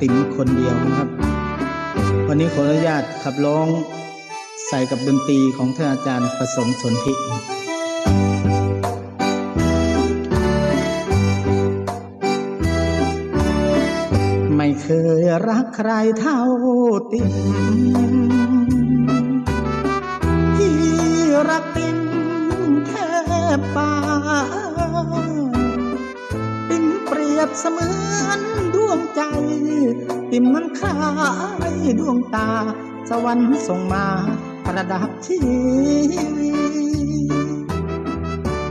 ติ๋มคนเดียวนะครับ วันนี้ขออนุญาตขับร้องใส่กับดนตรีของท่านอาจารย์ประสงค์สนธิไม่เคยรักใครเท่าติ๋มพี่รักติ๋มแทบป บเสมือนดวงใจ ติ่มนั้นคล้ายดวงตา สวรรค์ส่งมาประดับชีวี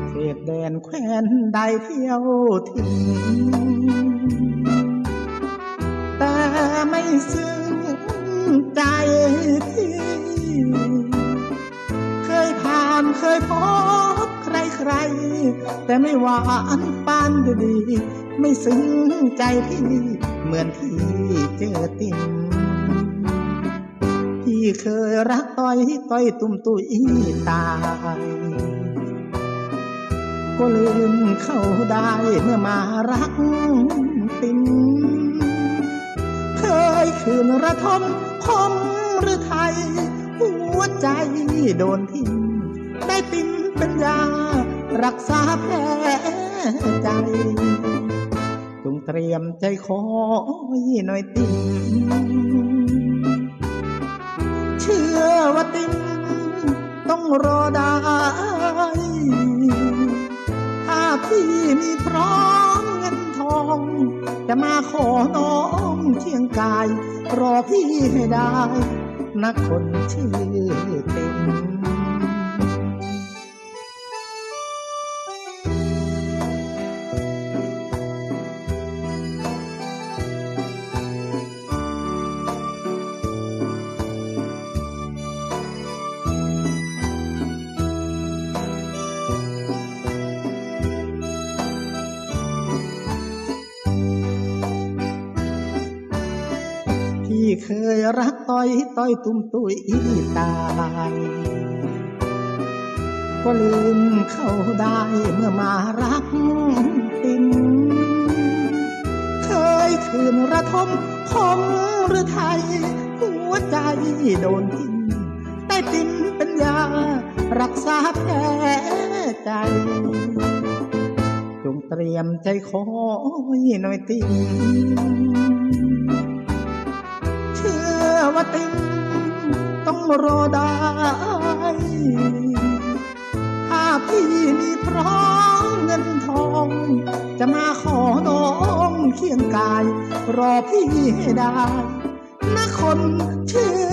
เขตแดนแคว้นใดเที่ยวทิ้งแต่ไม่ซึ้งใจพี่เคยผ่านเคยพบใครใครๆ แต่ไม่หวานปานดี ไม่ซึ้งใจพี่ เหมือนที่เจอติมพี่เคยรักต้อยต้อยตุ้มตุยตาย ก็ลืมเข้าได้เมื่อมารักติมเคยคืนระทมคมหรือไทย หัวใจโดนทิ้งได้ติมเป็นยารักษาแผลใจ เตรียมใจคอยหน่อยติมเชื่อว่าติมต้องรอได้ ถ้าพี่มีพร้อมเงินทอง จะมาขอน้องเคียงกาย รอพี่ให้ได้ นักคนชื่อต็ม เคยรักต้อยต้อยตุ้มตุยตายก็ลืมเขาได้เมื่อมารักติมเคยคืนระทมคมหรือไทย หัวใจโดนทิ้งได้ติมเป็นยารักษาแผลใจ จงเตรียมใจคอยหน่อยติม ติงต้องรอได้ ถ้าพี่มีพร้อมเงินทอง จะมาขอน้องเคียงกาย รอพี่ให้ได้นะคนชื่อ